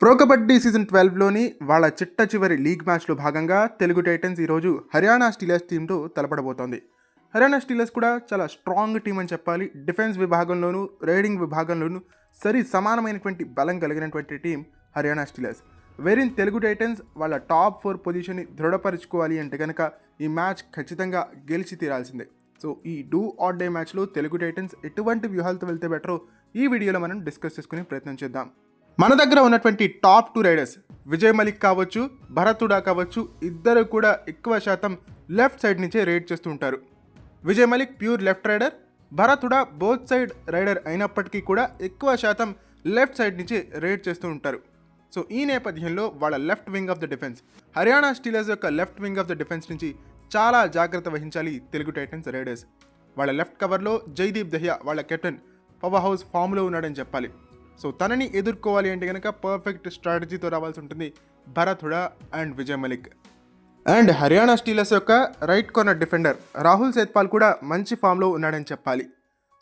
Pro kabaddi season ట్వెల్వ్లోని వాళ్ళ చిట్ట చివరి లీగ్ మ్యాచ్లో భాగంగా తెలుగు టైటన్స్ ఈరోజు హర్యానా స్టీలర్స్ టీంతో తలపడబోతోంది. హర్యానా స్టీలర్స్ కూడా చాలా స్ట్రాంగ్ టీం అని చెప్పాలి. డిఫెన్స్ విభాగంలోనూ రైడింగ్ విభాగంలోనూ సరి సమానమైనటువంటి బలం కలిగినటువంటి టీం హర్యానా స్టీలర్స్. వెరిన్ తెలుగు టైటన్స్ వాళ్ళ టాప్ ఫోర్ పొజిషన్ని దృఢపరుచుకోవాలి అంటే కనుక ఈ మ్యాచ్ ఖచ్చితంగా గెలిచి తీరాల్సిందే. సో ఈ డూ ఆర్ డే మ్యాచ్లో తెలుగు టైటన్స్ ఎటువంటి వ్యూహాలతో వెళ్తే బెటరో ఈ వీడియోలో మనం డిస్కస్ చేసుకునే ప్రయత్నం చేద్దాం. మన దగ్గర ఉన్నటువంటి top two raiders Vijay Malik కావచ్చు భరతుడా కావచ్చు ఇద్దరు కూడా ఎక్కువ శాతం లెఫ్ట్ సైడ్ నుంచే రైడ్ చేస్తూ ఉంటారు. Vijay Malik pure left raider Bharat Hooda both side raider అయినప్పటికీ కూడా ఎక్కువ శాతం లెఫ్ట్ సైడ్ నుంచి రైడ్ చేస్తూ ఉంటారు. సో ఈ నేపథ్యంలో వాళ్ళ left wing of the defence Haryana Steelers యొక్క left wing of the defence నుంచి చాలా జాగ్రత్త వహించాలి తెలుగు టైటన్స్ రైడర్స్. వాళ్ళ లెఫ్ట్ కవర్లో జైదీప్ దహియా వాళ్ళ కెప్టెన్ పవర్ హౌస్ ఫామ్లో ఉన్నాడని చెప్పాలి. సో తనని ఎదుర్కోవాలి అంటే కనుక పర్ఫెక్ట్ స్ట్రాటజీతో రావాల్సి ఉంటుంది Bharat Hooda and Vijay Malik. And Haryana Steelers యొక్క right corner defender Rahul Sethpal కూడా మంచి ఫామ్లో ఉన్నాడని చెప్పాలి.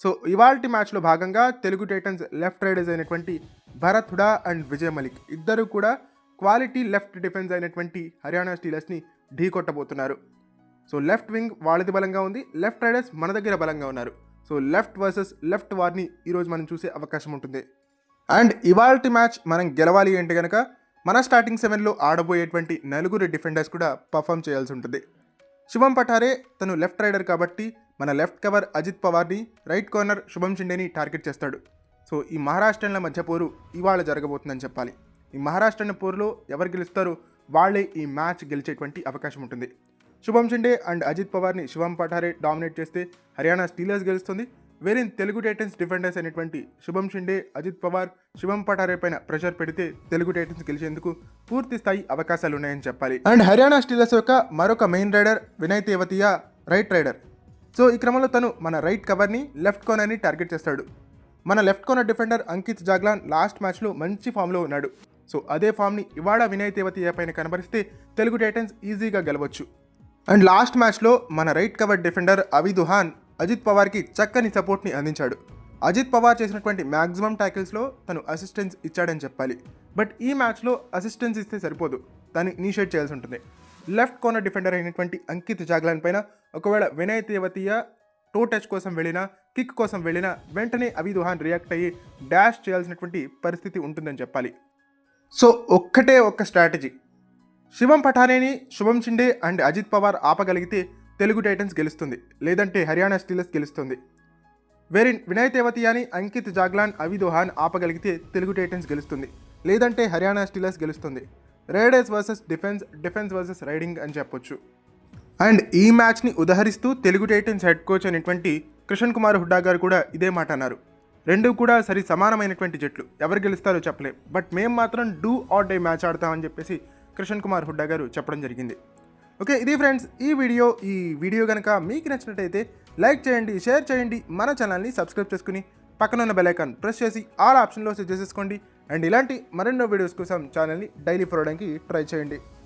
సో ఇవాల్టి మ్యాచ్లో భాగంగా తెలుగు టైటన్స్ లెఫ్ట్ రైడర్స్ అయినటువంటి భరత్ హుడా అండ్ విజయ్ మలిక్ ఇద్దరు కూడా క్వాలిటీ లెఫ్ట్ డిఫెన్స్ అయినటువంటి హర్యానా స్టీలర్స్ని ఢీ కొట్టబోతున్నారు. సో లెఫ్ట్ వింగ్ వాళ్ళది బలంగా ఉంది లెఫ్ట్ రైడర్స్ మన దగ్గర బలంగా ఉన్నారు. సో లెఫ్ట్ వర్సెస్ లెఫ్ట్ వార్ని ఈరోజు మనం చూసే అవకాశం ఉంటుంది. అండ్ ఇవాల్టి మ్యాచ్ మనం గెలవాలి అంటే కనుక మన స్టార్టింగ్ సెవెన్లో ఆడబోయేటువంటి నలుగురు డిఫెండర్స్ కూడా పర్ఫామ్ చేయాల్సి ఉంటుంది. శుభం పఠారే తను లెఫ్ట్ రైడర్ కాబట్టి మన లెఫ్ట్ కవర్ అజిత్ పవార్ని రైట్ కార్నర్ శుభం షిండేని టార్గెట్ చేస్తాడు. సో ఈ మహారాష్ట్రల మధ్య పోరు ఇవాళ జరగబోతుందని చెప్పాలి. ఈ మహారాష్ట్ర పోరులో ఎవరు గెలుస్తారో వాళ్ళే ఈ మ్యాచ్ గెలిచేటువంటి అవకాశం ఉంటుంది. శుభం షిండే అండ్ అజిత్ పవార్ని శుభం పఠారే డామినేట్ చేస్తే హర్యానా స్టీలర్స్ గెలుస్తుంది. వేరే తెలుగు టైటన్స్ డిఫెండర్స్ అయినటువంటి శుభం షిండే అజిత్ పవార్ శుభం పటారే పైన ప్రెషర్ పెడితే తెలుగు టైటన్స్ గెలిచేందుకు పూర్తి స్థాయి అవకాశాలు ఉన్నాయని చెప్పాలి. అండ్ హర్యానా స్టీలర్స్ యొక్క మరొక main raider Vinay Tewatia right raider so ఈ క్రమంలో తను మన రైట్ కవర్ని లెఫ్ట్ కార్నర్ని టార్గెట్ చేస్తాడు. మన left corner defender Ankit Jaglan last మ్యాచ్లో మంచి ఫామ్లో ఉన్నాడు. సో అదే ఫామ్ని ఇవాళ వినయ్ తేవతియా పైన కనబరిస్తే తెలుగు టైటన్స్ ఈజీగా గెలవచ్చు. అండ్ లాస్ట్ మ్యాచ్లో మన రైట్ కవర్ డిఫెండర్ అవి దుహాన్ అజిత్ పవార్కి చక్కని సపోర్ట్ని అందించాడు. అజిత్ పవార్ చేసినటువంటి మ్యాక్సిమం ట్యాకిల్స్లో తను అసిస్టెన్స్ ఇచ్చాడని చెప్పాలి. బట్ ఈ మ్యాచ్లో అసిస్టెన్స్ ఇస్తే సరిపోదు. దాన్ని ఇనిషియేట్ చేయాల్సి ఉంటుంది. లెఫ్ట్ కార్నర్ డిఫెండర్ అయినటువంటి అంకిత్ జాగ్లాన్ పైన ఒకవేళ వినయ్ తేవతీయ టో టచ్ కోసం వెళ్ళినా కిక్ కోసం వెళ్ళినా వెంటనే అవి దుహాన్ రియాక్ట్ అయ్యి డాష్ చేయాల్సినటువంటి పరిస్థితి ఉంటుందని చెప్పాలి. సో ఒక్కటే ఒక్క స్ట్రాటజీ శివం పఠానేని శుభం షిండే అండ్ అజిత్ పవార్ ఆపగలిగితే తెలుగు టైటన్స్ గెలుస్తుంది. లేదంటే హర్యానా స్టీలర్స్ గెలుస్తుంది. వేరే వినయ్ తేవతియాని అంకిత్ జాగ్లాన్ అవి దోహాన్ ఆపగలిగితే తెలుగు టైటన్స్ గెలుస్తుంది. లేదంటే హర్యానా స్టీలర్స్ గెలుస్తుంది. Raiders versus defence defence versus raiding అని చెప్పొచ్చు. అండ్ ఈ మ్యాచ్ని ఉదహరిస్తూ తెలుగు టైటన్స్ హెడ్ కోచ్ అయినటువంటి కృష్ణ్ కుమార్ హుడ్డా గారు కూడా ఇదే మాట అన్నారు. రెండు కూడా సరి సమానమైనటువంటి జట్లు. ఎవరు గెలుస్తారో చెప్పలేం. బట్ మేము మాత్రం డూ ఆర్ డే మ్యాచ్ ఆడతామని చెప్పేసి కృష్ణ్ కుమార్ హుడ్డా గారు చెప్పడం జరిగింది. ఓకే ఇది ఫ్రెండ్స్ ఈ వీడియో ఈ వీడియో కనుక మీకు నచ్చినట్టయితే లైక్ చేయండి షేర్ చేయండి మన ఛానల్ని సబ్స్క్రైబ్ చేసుకుని పక్కన ఉన్న బెల్ ప్రెస్ చేసి ఆల్ ఆప్షన్లో సెట్ చేసేసుకోండి. అండ్ ఇలాంటి మరెన్నో వీడియోస్ కోసం ఛానల్ని డైలీ ఫాలో ట్రై చేయండి.